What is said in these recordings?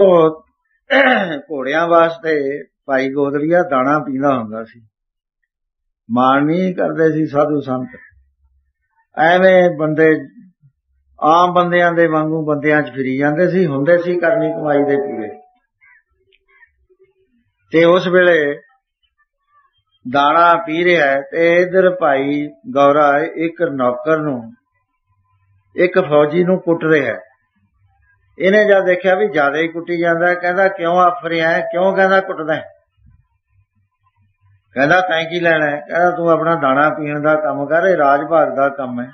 ਉਹ ਘੋੜਿਆਂ ਵਾਸਤੇ ਭਾਈ ਗੋਦਰੀਆ ਦਾਣਾ ਪੀਂਦਾ ਹੁੰਦਾ ਸੀ। ਮਾਣ ਨਹੀਂ ਕਰਦੇ ਸੀ ਸਾਧੂ ਸੰਤ। ਐਵੇਂ ਬੰਦੇ, ਆਮ ਬੰਦਿਆਂ ਦੇ ਵਾਂਗੂ ਬੰਦਿਆਂ 'ਚ ਫਿਰੀ ਜਾਂਦੇ ਸੀ, ਹੁੰਦੇ ਸੀ ਕਰਨੀ ਕਮਾਈ ਦੇ ਪੂਰੇ। ਤੇ ਉਸ ਵੇਲੇ ਦਾਣਾ ਪੀ ਰਿਹਾ ਤੇ ਇਧਰ ਭਾਈ ਗੌਰਾ ਇੱਕ ਨੌਕਰ ਨੂੰ, ਇੱਕ ਫੌਜੀ ਨੂੰ ਕੁੱਟ ਰਿਹਾ ਇਹਨੇ ਜਦ ਦੇਖਿਆ ਵੀ ਜ਼ਿਆਦਾ ਹੀ ਕੁੱਟੀ ਜਾਂਦਾ, ਕਹਿੰਦਾ ਕਿਉਂ ਆਫਰਿਆ ਹੈ? ਕਿਉਂ ਕਹਿੰਦਾ ਕੁੱਟਦਾ ਕਹਿੰਦਾ ਤੈਂ ਕੀ ਲੈਣਾ ਕਹਿੰਦਾ, ਤੂੰ ਆਪਣਾ ਦਾਣਾ ਪੀਣ ਦਾ ਕੰਮ ਕਰ, ਇਹ ਰਾਜ ਭਾਗ ਦਾ ਕੰਮ ਹੈ।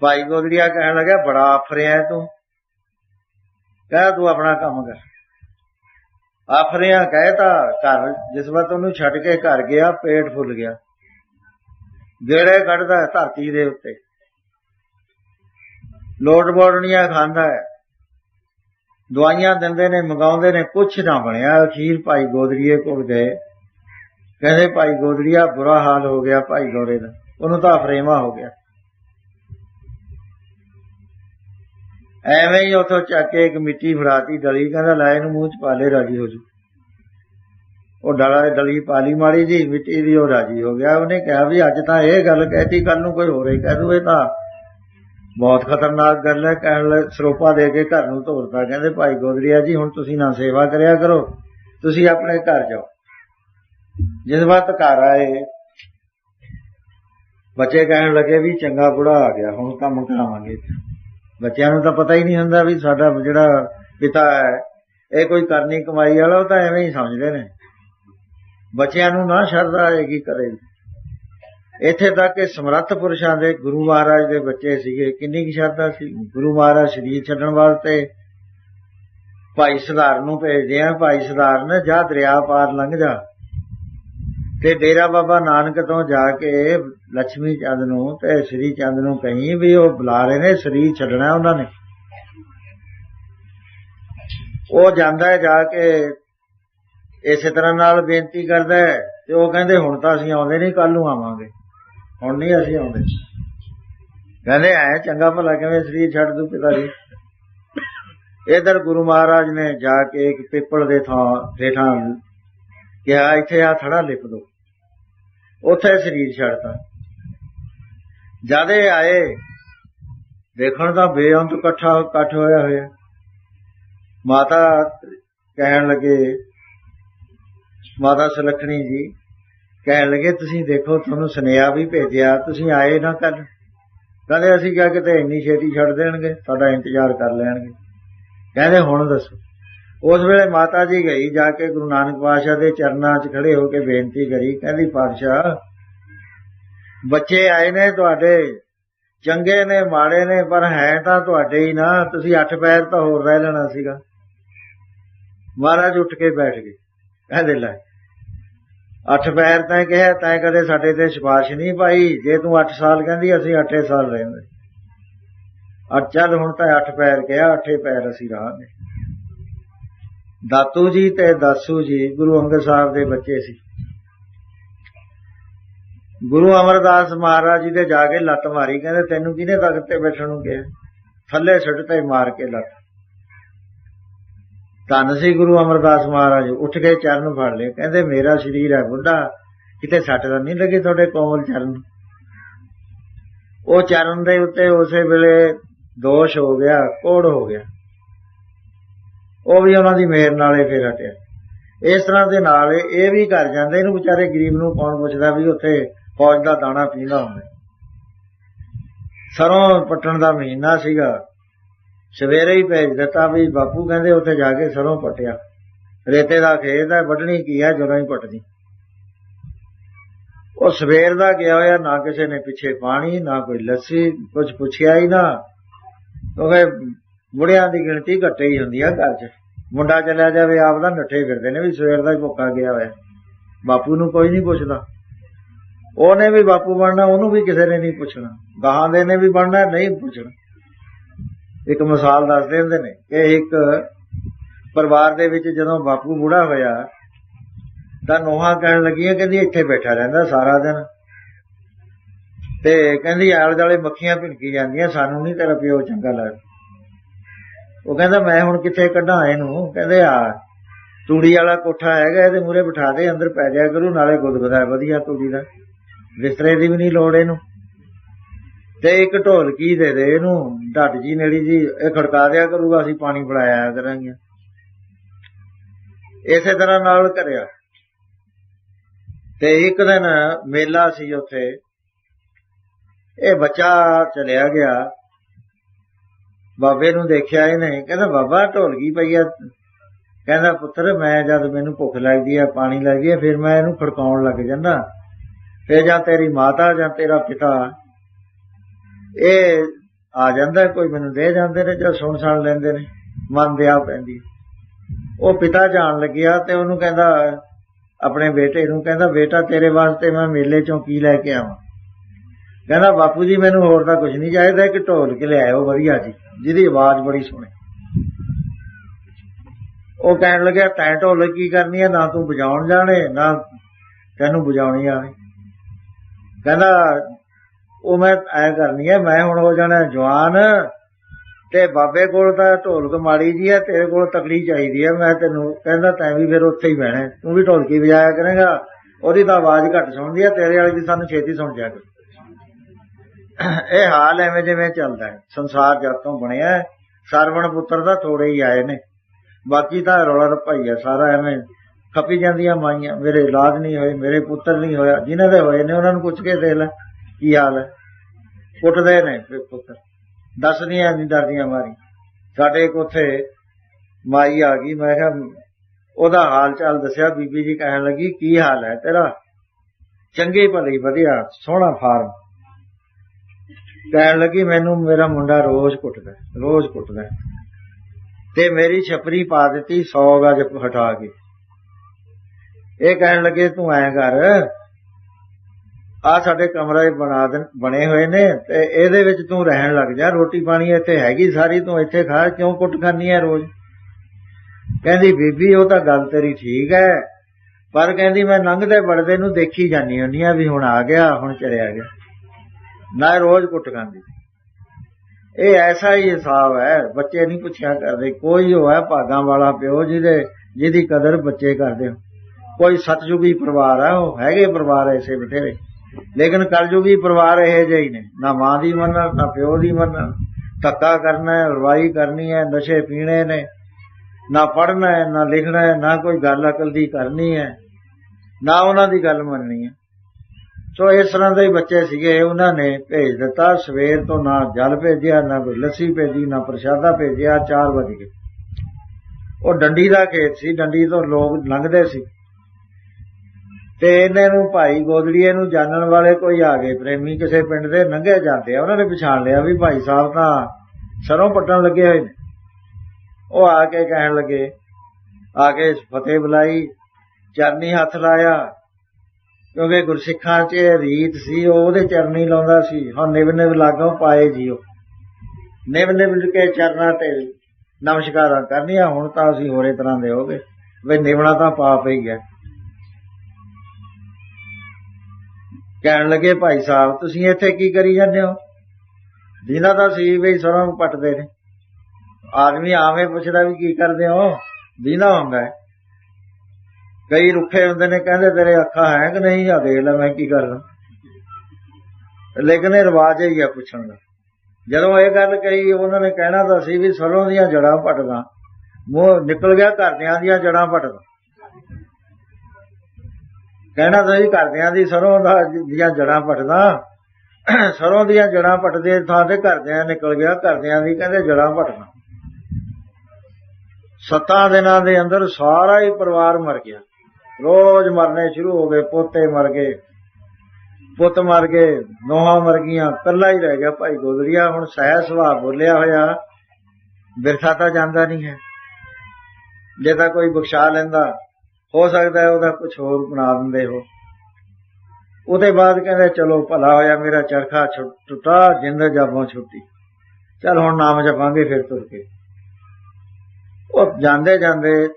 ਭਾਈ ਗੋਦੜੀਆ ਕਹਿਣ ਲੱਗਾ ਬੜਾ ਆਫਰਿਆ ਹੈ ਤੂੰ। ਕਹਿੰਦਾ ਤੂੰ ਆਪਣਾ ਕੰਮ ਕਰ। ਆਫਰਿਆ ਕਹਿਤਾ ਘਰ, ਜਿਸ ਵਾਰ ਉਹਨੂੰ ਛੱਡ ਕੇ ਘਰ ਗਿਆ, ਪੇਟ ਫੁੱਲ ਗਿਆ। ਗੇੜੇ ਕੱਢਦਾ ਧਰਤੀ ਦੇ ਉੱਤੇ। ਲੋਟ ਬੋੜਨੀਆਂ ਖਾਂਦਾ ਹੈ। ਦਵਾਈਆਂ ਦਿੰਦੇ ਨੇ, ਮੰਗਾਉਂਦੇ ਨੇ, ਕੁਛ ਨਾ ਬਣਿਆ। ਅਖੀਰ ਭਾਈ ਗੋਦਰੀਏ ਕੋਲ ਗਏ। ਕਹਿੰਦੇ, ਭਾਈ ਗੋਦਰੀਆ, ਬੁਰਾ ਹਾਲ ਹੋ ਗਿਆ ਭਾਈ ਗੋਰੇ ਦਾ। ਉਹਨੂੰ ਤਾਂ ਫਰੇਮਾ ਹੋ ਗਿਆ। ਐਵੇਂ ਹੀ ਉਥੋਂ ਚੱਕ ਕੇ ਇੱਕ ਮਿੱਟੀ ਫੜਾਤੀ ਡਲੀ। ਕਹਿੰਦਾ, ਲੈ, ਇਹਨੂੰ ਮੂੰਹ ਚ ਪਾ ਲੈ, ਰਾਜੀ ਹੋ ਜੂ ਉਹ ਡਲਾ ਡਲੀ ਪਾਲੀ ਮਾਰੀ ਜੀ ਮਿੱਟੀ ਦੀ ਉਹ ਰਾਜੀ ਹੋ ਗਿਆ। ਉਹਨੇ ਕਿਹਾ ਵੀ ਅੱਜ ਤਾਂ ਇਹ ਗੱਲ ਕਹਿਤੀ ਕੱਲ ਨੂੰ ਕੋਈ ਹੋਰ ਹੀ ਕਹਿ ਦੂ ਇਹ ਤਾਂ। ਬਹੁਤ ਖਤਰਨਾਕ ਗੱਲ ਹੈ, ਕਹਿਣ ਲੱਗ ਸਰੋਪਾ ਦੇ ਕੇ ਘਰ ਨੂੰ ਧੋਰਦਾ ਕਹਿੰਦੇ, ਭਾਈ ਗੋਦੜੀਆ ਜੀ, ਹੁਣ ਤੁਸੀਂ ਨਾ ਸੇਵਾ ਕਰਿਆ ਕਰੋ, ਤੁਸੀਂ ਆਪਣੇ ਘਰ ਜਾਓ। ਜਿਸ ਵਕਤ ਘਰ ਆਏ, ਬੱਚੇ ਕਹਿਣ ਲੱਗੇ ਵੀ ਚੰਗਾ ਬੁੜਾ ਆ ਗਿਆ, ਹੁਣ ਕੰਮ ਕਰਾਵਾਂਗੇ। ਬੱਚਿਆਂ ਨੂੰ ਤਾਂ ਪਤਾ ਹੀ ਨਹੀਂ ਹੁੰਦਾ ਵੀ ਸਾਡਾ ਜਿਹੜਾ ਪਿਤਾ ਹੈ, ਇਹ ਕੋਈ ਕਰਨੀ ਕਮਾਈ ਵਾਲਾ, ਉਹ ਤਾਂ ਐਵੇਂ ਹੀ ਸਮਝਦੇ ਨੇ। ਬੱਚਿਆਂ ਨੂੰ ਨਾ ਸ਼ਰਧਾ ਆਏਗੀ ਕਰੇ ਇੱਥੇ ਤੱਕ ਕਿ ਸਮਰੱਥ ਪੁਰਸ਼ਾਂ ਦੇ ਗੁਰੂ ਮਹਾਰਾਜ ਦੇ ਬੱਚੇ ਸੀਗੇ, ਕਿੰਨੀ ਕੀ ਸ਼ਰਧਾ ਸੀ? ਗੁਰੂ ਮਹਾਰਾਜ ਸ਼ਰੀਰ ਛੱਡਣ ਵਾਸਤੇ ਭਾਈ ਸਧਾਰਨ ਨੂੰ ਭੇਜਦੇ ਆ, ਭਾਈ ਸਧਾਰਨ ਜਾ ਦਰਿਆ ਪਾਰ ਲੰਘ ਜਾ ਤੇ ਡੇਰਾ ਬਾਬਾ ਨਾਨਕ ਤੋਂ ਜਾ ਕੇ ਲక్ష్ਮੀ ਚੰਦ ਨੂੰ ਤੇ ਸ੍ਰੀ ਚੰਦ ਨੂੰ ਕਹੀ ਵੀ ਉਹ ਬੁਲਾ ਰਹੇ ਨੇ, ਸਰੀਰ ਛੱਡਣਾ ਉਹਨਾਂ ਨੇ। ਉਹ ਜਾਂਦਾ ਹੈ ਜਾ ਕੇ ਇਸੇ ਤਰ੍ਹਾਂ ਨਾਲ ਬੇਨਤੀ ਕਰਦਾ ਹੈ ਤੇ ਉਹ ਕਹਿੰਦੇ ਹੁਣ ਤਾਂ ਅਸੀਂ ਆਉਂਦੇ ਨਹੀਂ ਕੱਲ ਨੂੰ ਆਵਾਂਗੇ। ਹੁਣ ਨਹੀਂ ਅਸੀਂ ਆਉਂਦੇ। ਕਹਿੰਦੇ ਐ ਚੰਗਾ ਭਲਾ ਕਿਵੇਂ ਸਰੀਰ ਛੱਡ ਦੂ ਪਿਤਾ ਜੀ ਇਧਰ ਗੁਰੂ ਮਹਾਰਾਜ ਨੇ ਜਾ ਕੇ ਇੱਕ ਪਿੱਪਲ ਦੇ ਥਾਂ, ਹੇਠਾਂ ਕਿਹਾ, ਇੱਥੇ ਆ ਥੜਾ ਲਿਪ ਦੋ। ਉੱਥੇ ਸਰੀਰ ਛੱਡਤਾ। ਜਦੇ ਆਏ, ਦੇਖਣ ਦਾ ਬੇਅੰਤ ਇਕੱਠਾ ਇਕੱਠ ਹੋਇਆ ਹੋਇਆ। ਮਾਤਾ ਕਹਿਣ ਲੱਗੇ, ਮਾਤਾ ਸੁਲੱਖਣੀ ਜੀ ਕਹਿਣ ਲੱਗੇ, ਤੁਸੀਂ ਦੇਖੋ, ਤੁਹਾਨੂੰ ਸੁਨੇਹਾ ਵੀ ਭੇਜਿਆ, ਤੁਸੀਂ ਆਏ ਨਾ ਕੱਲ ਕਹਿੰਦੇ ਅਸੀਂ ਕਿਹਾ, ਕਿਤੇ ਇੰਨੀ ਛੇਤੀ ਛੱਡ ਦੇਣਗੇ, ਤੁਹਾਡਾ ਇੰਤਜ਼ਾਰ ਕਰ ਲੈਣਗੇ। ਕਹਿੰਦੇ, ਹੁਣ ਦੱਸੋ। ਉਸ ਵੇਲੇ ਮਾਤਾ ਜੀ ਗਈ ਜਾ ਕੇ, ਗੁਰੂ ਨਾਨਕ ਪਾਤਸ਼ਾਹ ਦੇ ਚਰਨਾਂ 'ਚ ਖੜੇ ਹੋ ਕੇ ਬੇਨਤੀ ਕਰੀ, ਕਹਿੰਦੀ, ਪਾਤਸ਼ਾਹ, ਬੱਚੇ ਆਏ ਨੇ ਤੁਹਾਡੇ, ਚੰਗੇ ਨੇ, ਮਾੜੇ ਨੇ, ਪਰ ਹੈ ਤਾਂ ਤੁਹਾਡੇ ਹੀ ਨਾ, ਤੁਸੀਂ ਅੱਠ ਪੈਰ ਤਾਂ ਹੋਰ ਰਹਿ ਲੈਣਾ ਸੀਗਾ। ਮਹਾਰਾਜ ਉੱਠ ਕੇ ਬੈਠ ਗਏ। ਕਹਿੰਦੇ, ਲੈ ਅੱਠ ਪੈਰ ਤਾਂ ਕਿਹਾ, ਤੈਂ ਕਦੇ ਸਾਡੇ ਤੇ ਸਿਫਾਰਿਸ਼ ਨਹੀਂ ਪਾਈ। ਜੇ ਤੂੰ 8 ਸਾਲ ਕਹਿੰਦੀ, ਅਸੀਂ 8 ਸਾਲ ਰਹਿੰਦੇ। ਅੱਛਾ ਚੱਲ, ਹੁਣ ਤਾਂ 8 ਪੈਰ ਕਿਹਾ 8 ਪੈਰ ਅਸੀਂ ਰਹਾਂਗੇ। ਦਾਤੂ ਜੀ ਤੇ ਦਾਸੂ ਜੀ, ਗੁਰੂ ਅੰਗਦ ਸਾਹਿਬ ਦੇ ਬੱਚੇ ਸੀ। ਗੁਰੂ ਅਮਰਦਾਸ ਮਹਾਰਾਜ ਜੀ ਦੇ ਜਾ ਕੇ ਲੱਤ ਮਾਰੀ, ਕਹਿੰਦੇ, ਤੈਨੂੰ ਕਿਹਨੇ ਤਖਤ ਤੇ ਬੈਠਣ ਨੂੰ ਕਿਹਾ? ਥੱਲੇ ਸੁੱਟ ਤੇ ਮਾਰ ਕੇ ਲੱਤ। ਧੰਨ ਸੀ ਗੁਰੂ ਅਮਰਦਾਸ ਮਹਾਰਾਜ, ਉੱਠ ਕੇ ਚਰਨ ਫੜ ਲਏ। ਕਹਿੰਦੇ, ਮੇਰਾ ਸਰੀਰ ਹੈ ਬੁੱਢਾ, ਕਿਤੇ ਸੱਟ ਤਾਂ ਨਹੀਂ ਲੱਗੀ ਤੁਹਾਡੇ ਕੋਮਲ ਚਰਨ? ਉਹ ਚਰਨ ਦੇ ਉੱਤੇ ਉਸੇ ਵੇਲੇ ਦੋਸ਼ ਹੋ ਗਿਆ, ਕੋੜ ਹੋ ਗਿਆ। ਉਹ ਵੀ ਉਹਨਾਂ ਦੀ ਮਿਹਰ ਨਾਲੇ ਫੇਰ ਹਟਿਆ। ਇਸ ਤਰ੍ਹਾਂ ਦੇ ਨਾਲ ਇਹ ਵੀ ਕਰ ਜਾਂਦੇ, ਇਹਨੂੰ ਵਿਚਾਰੇ ਗਰੀਬ ਨੂੰ ਕੌਣ ਪੁੱਛਦਾ ਵੀ ਉੱਥੇ ਫੌਜ ਦਾ ਦਾਣਾ ਪੀਂਦਾ ਹੁੰਦਾ। ਸਰੋਂ ਪੱਟਣ ਦਾ ਮਹੀਨਾ ਸੀਗਾ। ਸਵੇਰੇ ਹੀ ਭੇਜ ਦਿੱਤਾ ਵੀ ਬਾਪੂ ਕਹਿੰਦੇ ਉੱਥੇ ਜਾ ਕੇ ਸਰੋਂ ਪਟਿਆ। ਰੇਤੇ ਦਾ ਖੇਤ ਹੈ, ਵੱਢਣੀ ਕੀ ਹੈ, ਜਦੋਂ ਹੀ ਪਟਦੀ। ਉਹ ਸਵੇਰ ਦਾ ਗਿਆ ਹੋਇਆ, ਨਾ ਕਿਸੇ ਨੇ ਪਿੱਛੇ ਪਾਣੀ, ਨਾ ਕੋਈ ਲੱਸੀ, ਕੁਝ ਪੁੱਛਿਆ ਹੀ ਨਾ। ਕਿਉਂਕਿ ਮੁੰਡਿਆਂ ਦੀ ਗਿਣਤੀ ਘੱਟੇ ਹੀ ਹੁੰਦੀ ਆ ਘਰ 'ਚ। ਮੁੰਡਾ ਚਲਿਆ ਜਾਵੇ, ਆਪ ਦਾ ਨੱਠੇ ਫਿਰਦੇ ਨੇ ਵੀ ਸਵੇਰ ਦਾ ਹੀ ਭੁੱਖਾ ਗਿਆ ਹੋਇਆ। ਬਾਪੂ ਨੂੰ ਕੋਈ ਨਹੀਂ ਪੁੱਛਦਾ। ਉਹਨੇ ਵੀ ਬਾਪੂ ਬਣਨਾ, ਉਹਨੂੰ ਵੀ ਕਿਸੇ ਨੇ ਨਹੀਂ ਪੁੱਛਣਾ। ਗਾਹਾਂ ਦੇ ਨੇ ਵੀ ਬਣਨਾ, ਨਹੀਂ ਪੁੱਛਣਾ। ਇੱਕ ਮਿਸਾਲ ਦੱਸਦੇ ਹੁੰਦੇ ਨੇ ਕਿ ਇੱਕ ਪਰਿਵਾਰ ਦੇ ਵਿੱਚ ਜਦੋਂ ਬਾਪੂ ਬੁੜਾ ਹੋਇਆ ਤਾਂ ਨੋਹਾਂ ਕਹਿਣ ਲੱਗੀਆਂ, ਕਹਿੰਦੀ ਇੱਥੇ ਬੈਠਾ ਰਹਿੰਦਾ ਸਾਰਾ ਦਿਨ। ਤੇ ਕਹਿੰਦੀ ਆਲੇ ਦਾਲੇ ਮੱਖੀਆਂ ਭਿਣਕੀ ਜਾਂਦੀਆਂ, ਸਾਨੂੰ ਨਹੀਂ ਤੇਰਾ ਪਿਓ ਚੰਗਾ ਲੱਗਦਾ। ਉਹ ਕਹਿੰਦਾ, ਮੈਂ ਹੁਣ ਕਿੱਥੇ ਕੱਢਾਂ ਇਹਨੂੰ? ਕਹਿੰਦੇ, ਆ, ਤੂੜੀ ਵਾਲਾ ਕੋਠਾ ਹੈਗਾ, ਇਹਦੇ ਮੂਰੇ ਬਿਠਾ ਦੇ, ਅੰਦਰ ਪੈ ਜਾਇਆ ਕਰੂ, ਨਾਲੇ ਗੁਦਗੁਦਾ, ਵਧੀਆ ਤੂੜੀ ਦਾ। ਬਿਸਤਰੇ ਦੀ ਵੀ ਨਹੀਂ ਲੋੜ ਇਹਨੂੰ। ਤੇ ਇੱਕ ਢੋਲਕੀ ਦੇ ਦੇ ਇਹਨੂੰ? ਡੱਟ ਜੀ ਨੇੜੀ ਜੀ, ਇਹ ਖੜਕਾ ਦਿਆ ਕਰੂਗਾ, ਅਸੀਂ ਪਾਣੀ ਫੜਾਇਆ ਕਰਾਂਗੇ। ਇਸੇ ਤਰ੍ਹਾਂ ਨਾਲ ਕਰਿਆ। ਤੇ ਇੱਕ ਦਿਨ ਮੇਲਾ ਸੀ ਉੱਥੇ। ਇਹ ਬੱਚਾ ਚਲਿਆ ਗਿਆ। ਬਾਬੇ ਨੂੰ ਦੇਖਿਆ ਇਹਨੇ, ਕਹਿੰਦਾ, ਬਾਬਾ ਢੋਲਕੀ ਪਈ ਆ? ਕਹਿੰਦਾ, ਪੁੱਤਰ, ਮੈਂ ਜਦ ਮੈਨੂੰ ਭੁੱਖ ਲੱਗਦੀ ਆ, ਪਾਣੀ ਲੱਗਦੀ ਆ, ਫਿਰ ਮੈਂ ਇਹਨੂੰ ਖੜਕਾਉਣ ਲੱਗ ਜਾਂਦਾ। ਫਿਰ ਜਾਂ ਤੇਰੀ ਮਾਤਾ ਜਾਂ ਤੇਰਾ ਪਿਤਾ ਇਹ ਆ ਜਾਂਦਾ, ਕੋਈ ਮੈਨੂੰ ਦੇ ਜਾਂਦੇ ਨੇ ਜਾਂ ਸੁਣ ਸੁਣ ਲੈਂਦੇ ਨੇ, ਮਨ ਦੇ ਆ ਪੈਂਦੀ ਉਹ ਪਿਤਾ ਜਾਣ ਲੱਗਿਆ ਤੇ ਉਹਨੂੰ ਕਹਿੰਦਾ, ਆਪਣੇ ਬੇਟੇ ਨੂੰ ਕਹਿੰਦਾ, ਬੇਟਾ, ਤੇਰੇ ਵਾਸਤੇ ਮੈਂ ਮੇਲੇ ਚੋਂ ਕੀ ਲੈ ਕੇ ਆਵਾਂ? ਕਹਿੰਦਾ, ਬਾਪੂ ਜੀ, ਮੈਨੂੰ ਹੋਰ ਤਾਂ ਕੁਝ ਨਹੀਂ ਚਾਹੀਦਾ ਕਿ ਢੋਲ ਕੇ ਲਿਆਇਓ, ਵਧੀਆ ਜੀ। ਜਿਹਦੀ ਆਵਾਜ਼ ਬੜੀ ਸੋਹਣੀ ਉਹ ਕਹਿਣ ਲੱਗਿਆ, ਤੈਂ ਢੋਲ ਕੀ ਕਰਨੀ ਹੈ? ਨਾ ਤੂੰ ਵਜਾਉਣ ਜਾਣੇ, ਨਾ ਤੈਨੂੰ ਵਜਾਉਣੀ ਆਵੇ। ਕਹਿੰਦਾ ਉਹ ਮੈਂ ਐ ਕਰਨੀ ਹੈ ਮੈਂ ਹੁਣ ਹੋ ਜਾਣਾ ਜਵਾਨ ਤੇ ਬਾਬੇ ਕੋਲ ਤਾਂ ਢੋਲਕ ਮਾੜੀ ਜੀ ਹੈ ਤੇਰੇ ਕੋਲ ਤਕੜੀ ਚਾਹੀਦੀ ਹੈ ਮੈਂ ਤੈਨੂੰ ਕਹਿੰਦਾ ਤੈਂ ਵੀ ਫਿਰ ਉੱਥੇ ਹੀ ਬਹਿਣਾ, ਤੂੰ ਵੀ ਢੋਲਕੀ ਵਜਾਇਆ ਕਰੇਗਾ, ਉਹਦੀ ਤਾਂ ਆਵਾਜ਼ ਘੱਟ ਸੁਣਦੀ ਹੈ ਤੇਰੇ ਵਾਲੀ ਦੀ ਸਾਨੂੰ ਛੇਤੀ ਸੁਣ ਜਾ ਇਹ ਹਾਲ ਐਵੇਂ ਜਿਵੇਂ ਚੱਲਦਾ ਹੈ, ਸੰਸਾਰ ਜਦ ਤੋਂ ਬਣਿਆ ਸਰਵਣ ਪੁੱਤਰ ਦਾ ਥੋੜੇ ਹੀ ਆਏ ਨੇ, ਬਾਕੀ ਤਾਂ ਰੌਲਾ ਰੱਪਾ ਹੀ ਸਾਰਾ ਐਵੇਂ, ਖੱਪੀ ਜਾਂਦੀਆਂ ਮਾਈਆਂ, ਮੇਰੇ ਇਲਾਜ ਨਹੀਂ ਹੋਏ, ਮੇਰੇ ਪੁੱਤਰ ਨਹੀਂ ਹੋਇਆ, ਜਿਨ੍ਹਾਂ ਦੇ ਹੋਏ ਨੇ ਉਹਨਾਂ ਨੂੰ ਪੁੱਛ ਕੇ ਦੇਖ ਲੈ। ਕੀ ਹਾਲ ਹੈ? ਕੁੱਟਦੇ ਨੇ ਪੁੱਤਰ। ਦੱਸਦੀਆਂ ਨਹੀਂ ਡਰਦੀਆਂ ਮਾਰੀ ਸਾਡੇ ਇੱਕ ਉੱਥੇ ਮਾਈ ਆ ਗਈ, ਮੈਂ ਕਿਹਾ, ਉਹਦਾ ਹਾਲ ਚਾਲ ਦੱਸਿਆ, ਬੀਬੀ ਜੀ ਕਹਿਣ ਲੱਗੀ, ਕੀ ਹਾਲ ਹੈ ਤੇਰਾ? ਚੰਗੀ ਭਲੀ, ਵਧੀਆ, ਸੋਹਣਾ ਫਾਰਮ। ਕਹਿਣ ਲੱਗੀ, ਮੈਨੂੰ ਮੇਰਾ ਮੁੰਡਾ ਰੋਜ਼ ਕੁੱਟਦਾ ਰੋਜ਼ ਕੁੱਟਦਾ। ਤੇ ਮੇਰੀ ਛਪਰੀ ਪਾ ਦਿੱਤੀ 100 ਗਜ ਹਟਾ ਕੇ। ਇਹ ਕਹਿਣ ਲੱਗੇ, ਤੂੰ ਐਂ ਕਰ ਆ ਸਾਡੇ ਕਮਰੇ ਬਣਾ ਦੇ ਬਣੇ ਹੋਏ ਨੇ ਤੇ ਇਹਦੇ ਵਿੱਚ ਤੂੰ ਰਹਿਣ ਲੱਗ ਜਾ, ਰੋਟੀ ਪਾਣੀ ਇੱਥੇ ਹੈਗੀ ਸਾਰੀ, ਤੂੰ ਇੱਥੇ ਖਾ, ਕਿਉਂ ਕੁੱਟ ਖਾਨੀ ਹੈ ਰੋਜ਼? ਕਹਿੰਦੀ, ਬੀਬੀ, ਉਹ ਤਾਂ ਗੱਲ ਤੇਰੀ ਠੀਕ ਹੈ ਪਰ ਕਹਿੰਦੀ, ਮੈਂ ਲੰਘਦੇ ਵੜਦੇ ਨੂੰ ਦੇਖੀ ਜਾਨੀ ਹੁੰਨੀ ਆ ਵੀ ਹੁਣ ਆ ਗਿਆ, ਹੁਣ ਚਲਿਆ ਗਿਆ। ਨਾ ਰੋਜ਼ ਕੁੱਟ ਖਾਂਦੀ। ਇਹ ਐਸਾ ਹੀ ਹਿਸਾਬ ਹੈ ਬੱਚੇ ਨਹੀਂ ਪੁੱਛਿਆ ਕਰਦੇ, ਕੋਈ ਹੋਇਆ ਭਾਗਾਂ ਵਾਲਾ ਪਿਓ ਜਿਹਦੇ, ਜਿਹਦੀ ਕਦਰ ਬੱਚੇ ਕਰਦੇ ਹੋ ਕੋਈ ਸਤਜੁਗੀ ਪਰਿਵਾਰ ਆ, ਉਹ ਹੈਗੇ ਪਰਿਵਾਰ ਐਸੇ ਬਥੇਰੇ। ਲੇਕਿਨ ਕਲਯੁਗੀ ਪਰਿਵਾਰ ਇਹ ਜਿਹੇ ਹੀ ਨੇ। ਨਾ ਮਾਂ ਦੀ ਮੰਨਣ, ਨਾ ਪਿਓ ਦੀ ਮੰਨਣ। ਧੱਕਾ ਕਰਨਾ ਹੈ, ਰਵਾਈ ਕਰਨੀ ਹੈ, ਨਸ਼ੇ ਪੀਣੇ ਨੇ। ਨਾ ਪੜਨਾ ਹੈ, ਨਾ ਲਿਖਣਾ ਹੈ, ਨਾ ਕੋਈ ਗੱਲ ਅਕਲ ਦੀ ਕਰਨੀ ਹੈ, ਨਾ ਉਹਨਾਂ ਦੀ ਗੱਲ ਮੰਨਣੀ ਹੈ। ਸੋ ਇਸ ਤਰ੍ਹਾਂ ਦੇ ਬੱਚੇ ਸੀਗੇ, ਉਹਨਾਂ ਨੇ ਭੇਜ ਦਿੱਤਾ। ਸਵੇਰ ਤੋਂ ਨਾ ਜਲ ਭੇਜਿਆ, ਨਾ ਲੱਸੀ ਭੇਜੀ, ਨਾ ਪ੍ਰਸ਼ਾਦਾ ਭੇਜਿਆ 4 ਵਜੇ ਗਏ। ਉਹ ਡੰਡੀ ਦਾ ਖੇਤ ਸੀ, ਡੰਡੀ ਤੋਂ ਲੋਕ ਲੰਘਦੇ ਸੀ। ਤੇ ਇਹਨਾਂ ਨੂੰ ਭਾਈ ਗੋਦੜੀਏ ਨੂੰ ਜਾਣਨ ਵਾਲੇ ਕੋਈ ਆ ਗਏ, ਪ੍ਰੇਮੀ ਕਿਸੇ ਪਿੰਡ ਦੇ ਲੰਘੇ ਜਾਂਦੇ ਆ, ਉਹਨਾਂ ਨੇ ਪਛਾਣ ਲਿਆ ਵੀ ਭਾਈ ਸਾਹਿਬ ਤਾਂ ਸਰੋਂ ਪੱਟਣ ਲੱਗੇ ਹੋਏ ਨੇ। ਉਹ ਆ ਕੇ ਕਹਿਣ ਲੱਗੇ, ਆ ਕੇ ਫਤਿਹ ਬੁਲਾਈ, ਚਰਨੀ ਹੱਥ ਲਾਇਆ, ਕਿਉਂਕਿ ਗੁਰਸਿੱਖਾਂ 'ਚ ਰੀਤ ਸੀ, ਉਹ ਉਹਦੇ ਚਰਨੀ ਲਾਉਂਦਾ ਸੀ, ਹੁਣ ਨਿਵ ਨਿਵ ਲਾਗੋਂ ਪਾਏ ਜੀਓ। ਨਿਵ ਨਿਵ ਕੇ ਚਰਨਾਂ ਤੇ ਨਮਸਕਾਰਾਂ ਕਰਨੀਆਂ, ਹੁਣ ਤਾਂ ਅਸੀਂ ਹੋਰੇ ਤਰ੍ਹਾਂ ਦੇ ਹੋ ਗਏ, ਵੀ ਨਿਵਣਾ ਤਾਂ ਪਾਪ ਹੀ ਗਿਆ ਕਹਿਣ ਲੱਗੇ, ਭਾਈ ਸਾਹਿਬ, ਤੁਸੀਂ ਇੱਥੇ ਕੀ ਕਰੀ ਜਾਂਦੇ ਹੋ? ਦਿਨਾਂ ਦਾ ਸੀ ਵੀ ਸਰੋਂ ਪੱਟਦੇ ਨੇ। ਆਦਮੀ ਆਵੇਂ ਪੁੱਛਦਾ ਵੀ ਕੀ ਕਰਦੇ ਹੋ? ਦੀਨਾ ਹੁੰਦਾ ਕਈ ਰੁੱਖੇ ਹੁੰਦੇ ਨੇ, ਕਹਿੰਦੇ, ਤੇਰੇ ਅੱਖਾਂ ਹੈ ਕਿ ਨਹੀਂ? ਆ ਦੇਖ ਲੈ, ਮੈਂ ਕੀ ਕਰਦਾ? ਲੇਕਿਨ ਇਹ ਰਿਵਾਜ ਹੀ ਆ ਪੁੱਛਣ ਦਾ। ਜਦੋਂ ਇਹ ਗੱਲ ਕਹੀ, ਉਹਨਾਂ ਨੇ ਕਹਿਣਾ ਤਾਂ ਸੀ ਵੀ ਸਰੋਂ ਦੀਆਂ ਜੜਾਂ ਪਟਦਾ। ਮੂੰਹ ਨਿਕਲ ਗਿਆ, ਘਰਦਿਆਂ ਦੀਆਂ ਜੜਾਂ ਪਟਦਾ। ਕਹਿਣਾ ਤਾਂ ਸੀ ਘਰਦਿਆਂ ਦੀ ਸਰੋਂ ਦਾ ਦੀਆਂ ਜੜਾਂ ਪਟਦਾ। ਸਰੋਂ ਦੀਆਂ ਜੜਾਂ ਪਟਦੇ ਥਾਂ ਤੇ ਘਰਦਿਆਂ ਨਿਕਲ ਗਿਆ, ਘਰਦਿਆਂ ਦੀ ਕਹਿੰਦੇ ਜੜਾਂ ਪਟਦਾ ਸੱਤਾਂ ਦਿਨਾਂ ਦੇ ਅੰਦਰ ਸਾਰਾ ਹੀ ਪਰਿਵਾਰ ਮਰ ਗਿਆ। ਰੋਜ਼ ਮਰਨੇ ਸ਼ੁਰੂ ਹੋ ਗਏ, ਪੋਤੇ ਮਰ ਗਏ। ਪੁੱਤ ਮਰ ਗਏ, ਨੋਹਾਂ ਮਰ ਗਈਆਂ ਕੱਲਾ ਹੀ ਰਹਿ ਗਿਆ ਭਾਈ ਗੋਦੜੀਆ। ਹੁਣ ਸਹਿ ਸੁਭਾਅ ਬੋਲਿਆ ਹੋਇਆ ਵਿਰਸਾ ਤਾਂ ਜਾਂਦਾ ਨਹੀਂ ਹੈ। ਜੇ ਤਾਂ ਕੋਈ ਬਖਸ਼ਾ ਲੈਂਦਾ ਹੋ ਸਕਦਾ ਉਹਦਾ ਕੁਝ ਹੋਰ ਬਣਾ ਦਿੰਦੇ ਹੋ। ਉਹਦੇ ਬਾਅਦ ਕਹਿੰਦੇ, ਚਲੋ ਭਲਾ ਹੋਇਆ ਮੇਰਾ ਚਰਖਾ ਟੁੱਟਾ, ਜਿੰਦ ਜਾਬੋਂ ਛੁੱਟੀ। ਚਲ ਹੁਣ ਨਾਮ ਜਪਾਂਗੇ, ਫਿਰ ਤੁਰ ਕੇ। ਉਹ ਜਾਂਦੇ ਜਾਂਦੇ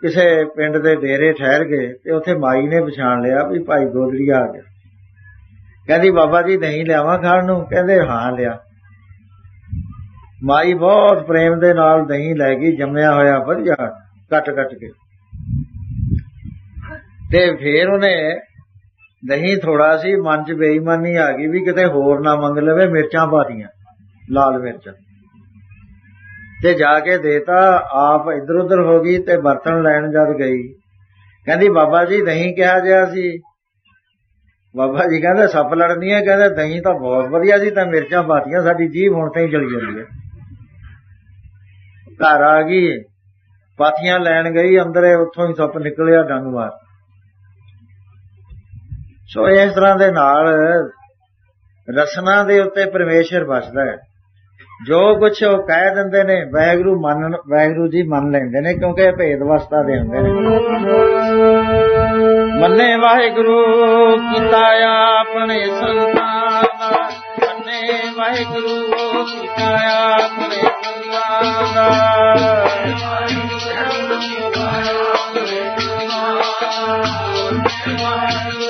ਕਿਸੇ ਪਿੰਡ ਦੇ ਡੇਰੇ ਠਹਿਰ ਗਏ ਤੇ ਉੱਥੇ ਮਾਈ ਨੇ ਪਛਾਣ ਲਿਆ ਵੀ ਭਾਈ ਗੋਦੜੀਆ ਆ ਗਿਆ। ਕਹਿੰਦੀ, ਬਾਬਾ ਜੀ ਨਹੀਂ ਲਿਆਵਾਂ ਖਾਣ ਨੂੰ? ਕਹਿੰਦੇ, ਹਾਂ, ਲਿਆ। ਮਾਈ ਬਹੁਤ ਪ੍ਰੇਮ ਦੇ ਨਾਲ ਦਹੀਂ ਲੈ ਗਈ, ਜੰਮਿਆ ਹੋਇਆ ਵਧੀਆ ਕੱਟ ਕੱਟ ਕੇ। ਤੇ ਫੇਰ ਉਹਨੇ ਦਹੀਂ ਥੋੜਾ ਸੀ, ਮਨ 'ਚ ਬੇਈਮਾਨੀ ਆ ਗਈ ਵੀ ਕਿਤੇ ਹੋਰ ਨਾ ਮੰਗ ਲਵੇ, ਮਿਰਚਾਂ ਪਾਤੀਆਂ ਲਾਲ ਮਿਰਚ। ਤੇ ਜਾ ਕੇ ਦੇਤਾ, ਆਪ ਇਧਰ ਉਧਰ ਹੋ ਗਈ ਤੇ ਬਰਤਨ ਲੈਣ ਜਦ ਗਈ। ਕਹਿੰਦੀ, ਬਾਬਾ ਜੀ, ਦਹੀਂ ਕਿਹਾ ਜਿਆ ਸੀ। ਬਾਬਾ ਜੀ ਕਹਿੰਦੇ, ਸੱਪ ਲੜਨੀ ਹੈ, ਕਹਿੰਦੇ, ਦਹੀਂ ਤਾਂ ਬਹੁਤ ਵਧੀਆ ਸੀ, ਤਾਂ ਮਿਰਚਾਂ ਪਾਤੀਆਂ ਸਾਡੀ ਜੀਭ ਹੁਣ ਤੇ ਹੀ ਜਲੀ ਜਾਂਦੀ ਹੈ। ਘਰ ਆ ਗਈ, ਪਾਥੀਆਂ ਲੈਣ ਗਈ, ਅੰਦਰੇ ਉੱਥੋਂ ਹੀ ਸੱਪ ਨਿਕਲਿਆ ਡੰਗ ਮਾਰ। ਸੋ ਇਸ ਤਰ੍ਹਾਂ ਦੇ ਨਾਲ ਰਸਨਾ ਦੇ ਉੱਤੇ ਪਰਮੇਸ਼ਰ ਵਸਦਾ ਹੈ। ਜੋ ਕੁਝ ਉਹ ਕਹਿ ਦਿੰਦੇ ਨੇ ਵੈਗਰੂ ਮੰਨ ਵੈਗਰੂ ਜੀ ਮੰਨ ਲੈਂਦੇ ਨੇ, ਕਿਉਂਕਿ ਇਹ ਭੇਦ ਵਸਤਾ ਦੇ ਹੁੰਦੇ ਨੇ। ਮੰਨੇ ਵਾਹਿਗੁਰੂ, ਕੀਤਾ ਆਪਣੇ ਸੰਤਾਨ ਦਾ। ਮੰਨੇ ਵਾਹਿਗੁਰੂ, ਕੀਤਾ ਆਪਣੇ ਸੰਤਾਨ ਦਾ।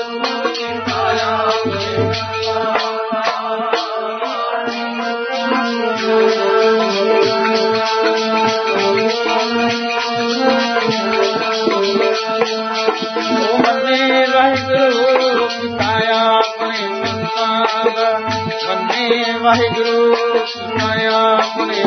ਉਹ ਵਾਹਿਗੁਰੂ ਕੀਤਾ ਆਪਣੇ